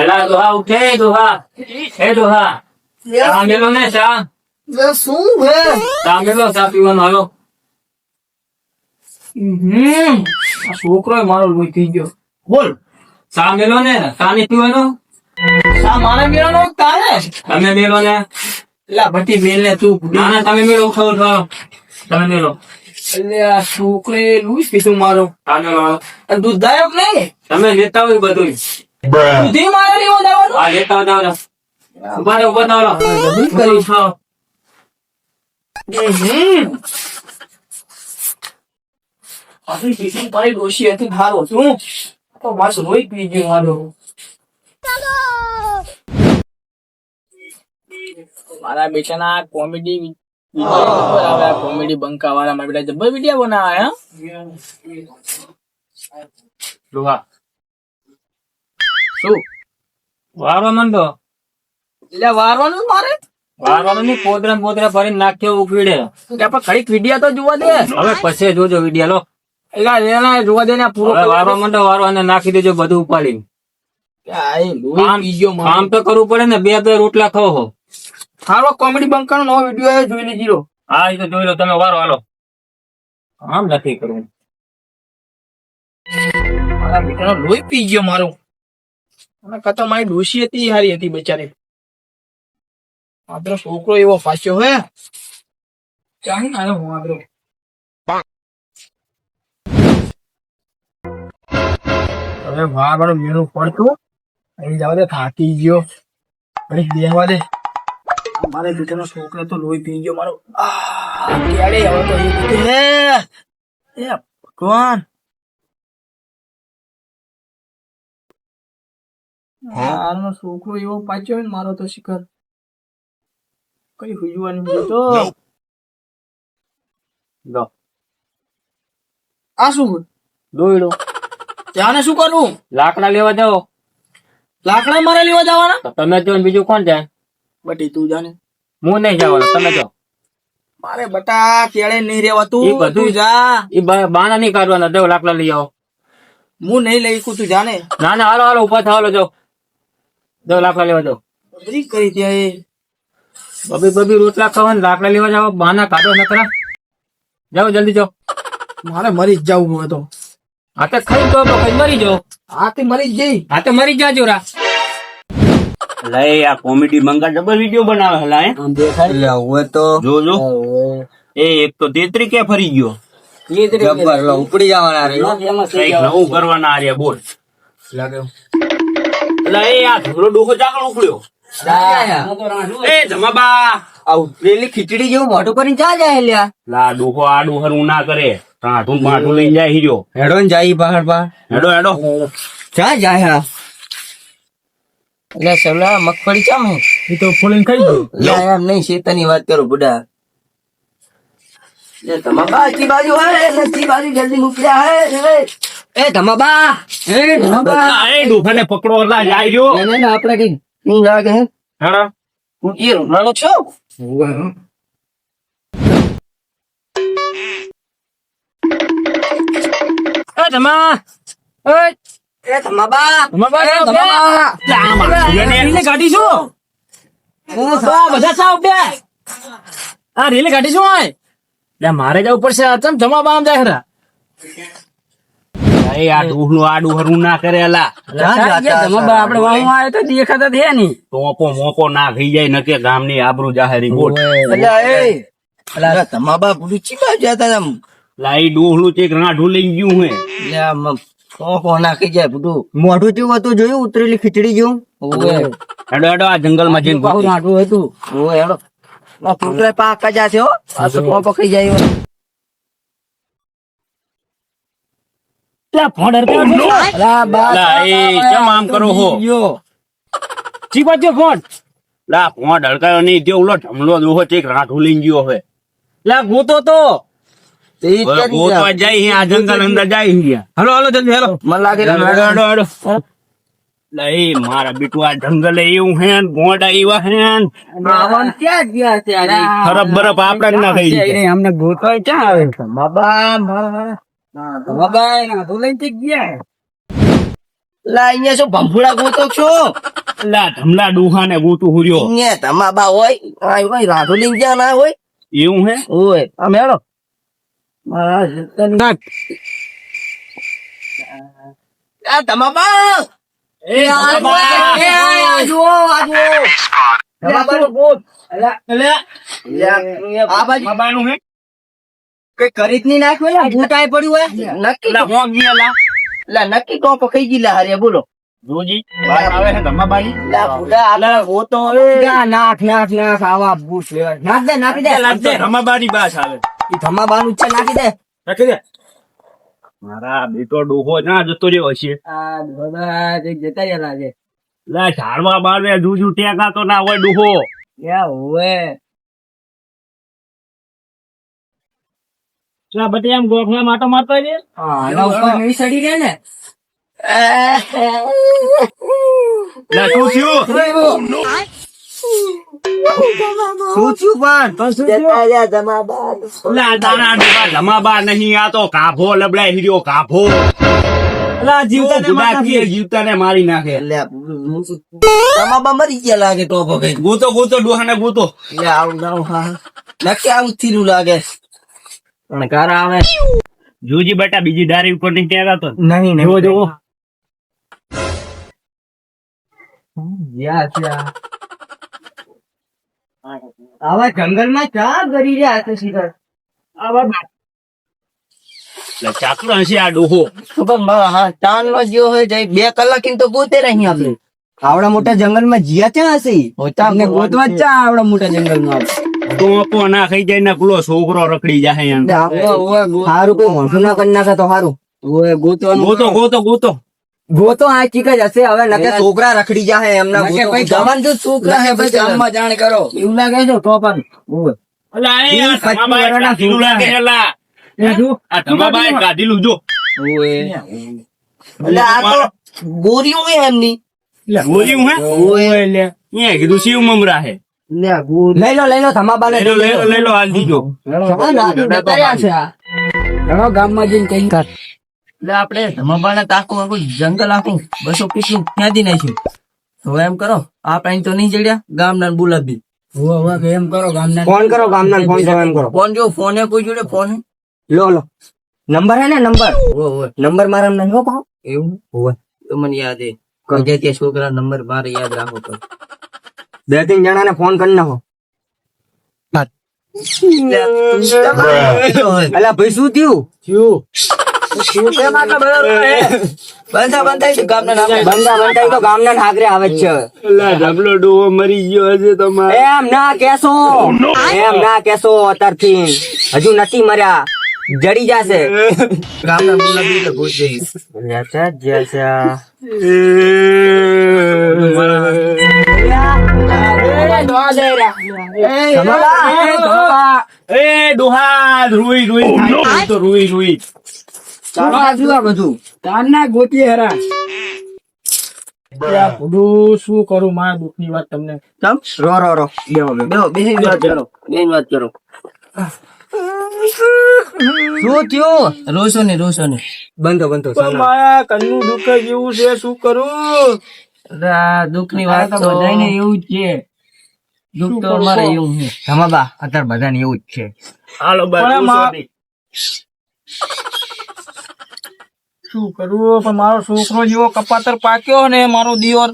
એલા દોહા ઉઠે દોહા. એ દોહા. મેલો ને લે શું હે? મેલો ચા પીવાનો હાલો હમ. છોકરો મારો લોહી થઈ ગયો. બોલ. મેલો ને? નહીં પીવાનો? આ મારા મેળાનો તારે? તમે મેલો ને. લા ભટી મેલ ને તું ના ના તમે મેલો ઉઠો ઉઠો. તમે મેલો એટલે આ છોકરે લુઈસ પીધું મારો. હાલો. અને નહીં? તમે લેતા હોય બધું દૂધી મારે લેવા જવાનું આ લેતા હાલો. ઊભા રહો ઊભા થાવ જલ્દી કરી. હમ આપણી પીસી મારી ડોશી હતી હારો છું તો મારું લોહી પી ગયું મારો મારા બેટાના કોમેડી કોમેડી બંકા વાળા મારા બેટા જબર વીડિયો બનાવ્યા દોહા શું? વારવા માંડો. એટલે વારવાનું મારે? વારવાનું નહીં પોદરા ને પોદરા ભરીને નાખ્યો ઉકવીડે આપણે ઘડીક વીડિયો તો જોવા દે. હવે પછી જોજો વિડિયા લો. એટલે જોવા દે ને પૂરો વારવા માંડો વારવા નાખી દેજો બધું ઉપાડી આ એ લોહી કામ તો કરવું પડે ને બે બે રોટલા ખાવ હો. હારો કોમેડી બંકાનો નવો વીડિયો જોઈ લેજો. હા એ તો જોઈ લો તમે વારો હાલો. આમ નથી કરવું. મારા બેટાનો લોહી પી ગયો મારો. અને કતો મારી ડોશી હતી હારી હતી બચારી. માત્ર છોકરો એવો ફાસ્યો હે. ચાહી ના હું આગળ હવે વાહ મારો મેનું પડતું. અહીં જવા દે, થાકી ગયો. અરે દેવા દે. મારે બેટાનો છોકરો તો લોહી પી ગયો મારો. આ કેડે હવે તો એ હે? એ ભગવાન. હારનો છોકરો એવો પાછો હોય ને મારો તો શિખર. કઈ હુજવાની તો. લો. આ શું દોયડો. ત્યાંને શું કરવું? લાકડા લેવા જાઓ. લાકડા મારે લેવા જવાના? તમે જો બીજું કોણ જાય? બટી તું જાને. હું નહીં જવાનો તમે જો. મારે બટા કેળે નહીં રેવાતું બધું- જા. એ બાના નહીં કાઢવાના. જાઓ લાકડા લઈ આવો. હું નહીં લઈ કું તું જાને. ના ના હાલો હાલો ઊભા થાવ જાઓ જાઓ લાકડા લેવા જાવ બધી કરી ત્યાં એ. બબી બબી રોટલા ખાવા ને લાકડા લેવા જાવ બાના કાઢો નકરા જાઓ જલ્દી જાઓ. મારે મરી જ જવું હું તો. હા તો ખાઈ તો કઈ મરી જાઓ. આથી મરી જ જઈ. હા તો મરી જાજો રા. લઈ આ કોમેડી મંગા ડબલ વીડિયો બનાવે હલા હે. દેખાય. લે હવે તો જો જો એ એક તો તેત્રી કે ફરી ગયો. જબ્બર લો, ઉપડી જવાના રે. નવું કરવાના આર્યા બોલ. એટલે એ આ ધોરો ડોકો ચાકણ ઉકળ્યો એ જમાબા પેલી ખીચડી જેવું મોટું કરીને ચા જાય લ્યા. લા ડોકો આ ડોહર ના કરે. ટાઢું પાઠું લઈને જાય હીરો હેડો ને જાય પહાડ પા હેડો હેડો. ચા જાય હા. એટલે સલા મગફળી ચામ હે? એ તો ફોલીને ખાઈ ગયો. લા એમ નહીં શેતાની વાત કરો બુડા. ધમાબા બાજુ હે બાજુ જલ્દી મૂક્યા હે એ, ધમાબા! એ ધમાબા! એ ડોફાને પકડો લા જાય રહ્યો. એને ને આપણે કઈ નહીં લાગે હે? હું એ રોનાનો છો. એ ધમા! એ ધમાબા! ધમાબા, ધમાબા! કાઢી શું બધા સાવ બે. આ રેલી કાઢી શું હોય મારે જવું પડશે આ ચમ જમા બામ જાય એ આ ડોહલું આડું હરું ના કરે લા આપડે વાહુ આવે તો દેખાતા થયા ની ટોપો મોકો ના થઈ જાય નકે ગામની આબરૂ જાહેરી બોલ એટલે એ. અલા ધમાબા પૂરું ચી બાજુ જતા તમ લા ઈ ડોહલું ચેક રાઢું લઈ ગયું હે. એટલે નાખી જાય બધું. મોઢું જેવું હતું જોયું? ઉતરેલી ખીચડી જેવું? હેડો હેડો આ જંગલમાં જઈને બહુ નાટું હતું. હેડો. પાક હો. આ તો કોકો ખાઈ જાય એ કેમ આમ કરો હો? ગયો. ફોન. લા ફોન હડકાયો નહીં તે ઓલો ઢમલો દોહો ચેક રાઠું લઈને ગયો હવે. લે ગોતો તો. તે ઈ જ કરી ગોતવા જાય આ જંગલ અંદર જાય હે. હાલો હાલો જલ્દી હાલો. મને લાગે હેડો હેડો હેડો હેડો લા એ મારા બીટુ આ જંગલે એવું હે ને ગોંડા એવા હે. ને ક્યાં ગયા છે અરે? ખરબ બરફ આપડા ના થઈ અમને ગોતો ક્યાં આવે? બાબા મારા બાબા એના તો લઈને ગયા લા અહીંયા શું ભંભુડા ગોતો છો? લા ધમલા ડોહા ને ગોતું હુર્યો ને તમા બા હોય આ હોય રાધો લઈને જ્યાં ના હોય. એવું હે? ઓય આ મેળો મારા જતન આ તમા બા એ આ જુઓ, આ જુઓ, આ જુઓ. તમા બાનો ભૂત. આ બાજુ બાબાનું હે. કઈ કરી જ નહીં નાખ્યું? લા, ભૂત પડ્યું હોય? નક્કી લા હોંગ ગયા લા. લા, નક્કી ટોપ ખાઈ ગઈ લા હારે બોલો. જોજી બાર આવે છે ધમા બાઈ. લા, ભૂડા, આ ઓ તો નાખ નાખ નાખ આવા બૂસ લેવા નાખ દે નાખી દે. લાગશે ધમા બારી બાસ આવે. ઈ બાનું છે નાખી દે. રાખી દે. મારા બેટો ડોહો ના જતો રહ્યો હશે. આ બધા જે જતા રહ્યા લાગે લા ઝાડવા બારવે જુજુ ટેકા તો ના હોય ડોહો. ક્યાં હોય? બટી એમ ગોખલા માટો મારતો છે? હા ઉપર નહીં સડી ગયા ને. મારી નાખે? મરી ગયા લાગે ટોપો ગુતો ગોતો ડોહા ને ગોતો લે આવું આવું હા નક્કી આવું થીરું લાગે. પણ કાર આવે. જોજી બેટા બીજી ડારી ઉપર નહીં ત્યાં તો નહીં નહીં જોવો આવા જંગલમાં ચા કરી રહ્યા છે સીધા લા ચાકરો હશે આ ડોહો. હા ચાંદ નો જ્યો હોય જાય બે કલાક તો ગોતે રહી આપણે. આવડા મોટા જંગલમાં જીયા ચા હશે? ગોતવા જ ચા આવડા મોટા જંગલમાં. તો આપો ના ખાઈ જાય ને પેલો છોકરો રખડી જાય એમ. સારું કોઈ મોઢું ના કરી નાખે તો સારું ગોતો ગોતો ગોતો. ગોતો આ ચીક જ હશે. હવે નકે છોકરા રખડી જાય એમના ગોતો. જો છોકરા હે ભાઈ ગામમાં જાણ કરો. એવું લાગે છે તો અલા એ લાગે એટલે આ ગોરીઓ હે એમની. હે? કીધું શિવ મમરા હે. લઈ લો લઈ લો ધમાબાને લઈ લો લઈ લો. હાલ દીજો ના, જતા રહ્યા છે આ. ઘણો ગામમાં જઈને કઈ એટલે આપણે ધમાબાને તાકું આખું જંગલ આખું બસો પીસું ફેંદી નાખ્યું. હવે એમ કરો આપણે તો નહીં જડ્યા ગામના હોવે, એમ કરો ગામના ફોન કરો ગામના ફોન કરો એમ કરો. ફોન જો ફોને કોઈ જોડે ફોન લો લો. નંબર હે ને નંબર. નંબર મારા નહીં હો એવું? હોય તો મને યાદ હે. તે છોકરા નંબર મારે યાદ રાખવો પડે. બે ત્રણ જણાને ફોન કરી નાખો. અલા ભાઈ શું થયું? તો હજુ નથી મર્યા. જડી જશે. ગામના બોલાવી એટલે ભૂત જઈ એ ડોહા રૂઈ રૂઈ તો રૂઈ રૂઈ બધું. તારના ગોતી હેરા શું કરું મારા દુઃખની વાત તમને? તમ રો રો રો. બેહો બેહો. બેહો બેહી વાત કરો. બેહી વાત કરો. શું થયું? રોશો ને રોશો ને. બંધો બંધો મારા કન્નું દુઃખ જેવું છે શું કરું? દુઃખની વાત તો બધાને એવું જ છે. દુઃખ તો અમારે એવું છે ધમાબા અત્યારે બધાને એવું જ છે. હાલો શું કરવું? પણ મારો છોકરો જેવો કપાતર પાક્યો ને મારો દિયોર.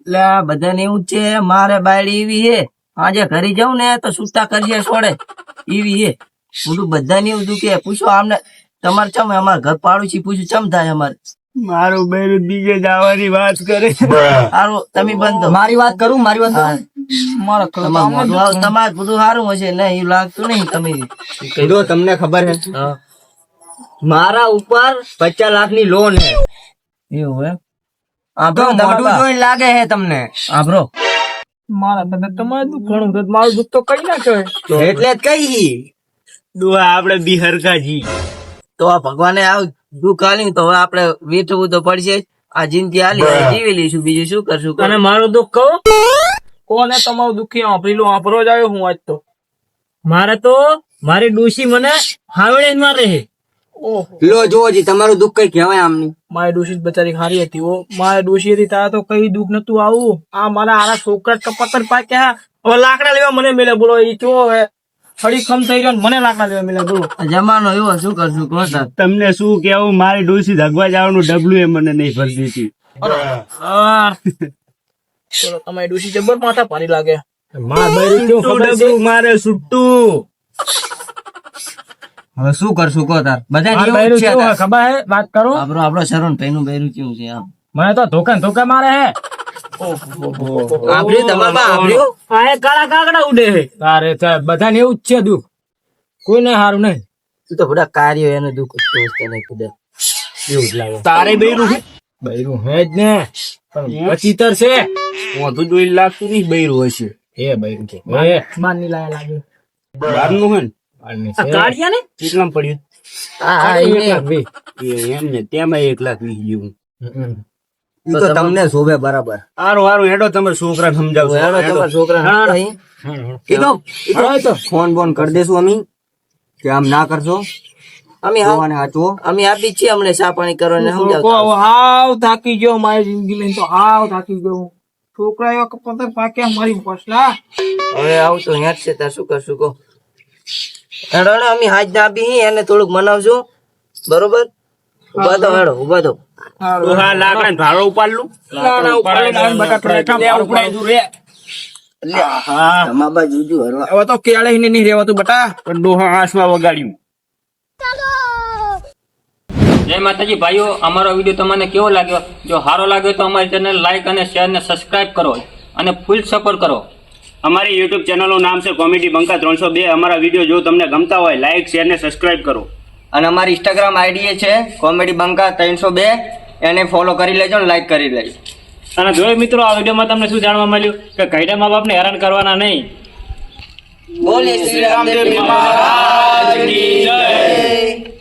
એટલે આ બધાને એવું જ છે. મારે બાયડી એવી હે આજે ઘરે જાઉં ને તો સુતા કરીએ છોડે એવી હે બધું બધાને એવું કે પૂછો આમને તમારે ચમ અમારે ઘર પાડોશી પૂછ્યું ચમ થાય અમારે? મારું બેરું બીજે જવાની વાત કરે. સારું તમે બંધ મારી વાત કરું મારી વાત તમારે બધું સારું હશે. નહીં એવું લાગતું નહીં તમે. તમને ખબર હે? મારા ઉપર પચાસ લાખની લોન હે. એવું એમ તો મોઢું જોઈને લાગે હે તમને. મારા બધા તમારે દુઃખ ઘણું મારું દુઃખ તો કઈ ના કહેવાય. એટલે જ કઈ આપડે બિહરકાજી તો આ ભગવાને આવ દુઃખ તો હવે આપણે વેઠવું તો પડશે. આ જિંદગી આલી જીવી લઈશું. બીજું શું કરશું? અને મારું દુઃખ કહું. કોને તમારું દુઃખી વાપરેલું વાપરો જ આવ્યો હું આજ તો. મારે તો મારી ડોશી મને હાવડે જ મારે છે. લો જોજી તમારું દુઃખ કઈ કહેવાય આમની? મારી ડોશી બચારી હારી હતી ઓ મારી ડોશી હતી તારે તો કઈ દુઃખ નતું આવું. આ મારા આરા છોકરા કપતર પાક્યા. હવે લાકડા લેવા મને મેલે બોલો એ ચો હે ફરી ખમ થઈ ગયો મને લાકડા લેવા મેલે બોલો. જમાનો એવો શું કરશું કહો તમને શું કેવું મારી ડોસી ધગવા જવાનું ડબલું એ મને નહીં ભરતી હતી. ચલો તમારી ડોશી જબર માથા પાડી લાગે. માર બૈરું કેવું ખબર છે? મારે સુટ્ટું. હવે શું કરશું કો તાર? બધા ખબર હે? વાત કરો. આપણો આપણો શરણ ભાઈનું બૈરું કેવું છે આમ? મને તો ધોકા ને ધોકા મારે હે. બધાને એવું જ છે દુઃખ. કોઈને સારું નહીં. તું તો બધા કાર્યો એનું દુઃખ તારે બૈરું બૈરું હે જ ને. પણ પચીતર છે મોઢું જોઈ લાગતું નહીં બૈરું હશે. એ બૈરું છે. એ. બારની લાયા લાગે. બહારનું હે ને? કાઢ્યા ને? કેટલામાં પડ્યું? હા હા એક લાખ વીસ. એમ ને તેમાં એક લાખ વીસ જેવું. તો તમને શોભે બરાબર. હારું હારું હેડો તમે છોકરા સમજાવશો હેડો તમારા છોકરા તો ફોન બોન કરી દેશું અમે. કે આમ ના કરશો. અમે હાચવો. અમે આપી છીએ અમને ચા પાણી કરવાને લોકો હાવ થાકી ગયો મારી જિંદગી લઈને તો હાવ થાકી ગયો હું. છોકરા એવા કપતર પાક્યા મારી ફસલા. હવે આવું તો હેડ છે તાર શું કરશું કહો? હેડો અમે હાજ ના આપી એને થોડુંક મનાવજો. બરોબર? ઊભા તો હેડો ઊભા તો. હા લાકડા ને ભાડો ઉપાડલું ના, ના, ઉપાડી લાવીને બટાકા ઠેઠા મારું ઉપાડી. દીધું રે. હા તમારા હવે તો કેળે ને નહીં રેવાતું બટા. પણ ડોહા આસમાં વગાડ્યું. જય માતાજી ભાઈઓ અમારો વીડિયો તમને કેવો લાગ્યો? જો સારો લાગ્યો તો અમારી ચેનલ લાઇક અને શેર ને સબસ્ક્રાઇબ કરો અને ફૂલ સપોર્ટ કરો. અમારી યુટ્યુબ ચેનલનું નામ છે કોમેડી બંકા ત્રણસો બે. અમારા વીડિયો જો તમને ગમતા હોય લાઇક શેર ને સબસ્ક્રાઇબ કરો. અને અમારી ઇન્સ્ટાગ્રામ આઈડી છે કોમેડી બંકા ત્રણસો બે. એને ફોલો કરી લેજો ને લાઇક કરી લેજો. અને જોયું મિત્રો આ વિડીયોમાં તમને શું જાણવા મળ્યું? કે કઈડા મા બાપને હેરાન કરવાના નહીં. બોલે શ્રી રામદેવ મહારાજ કી જય.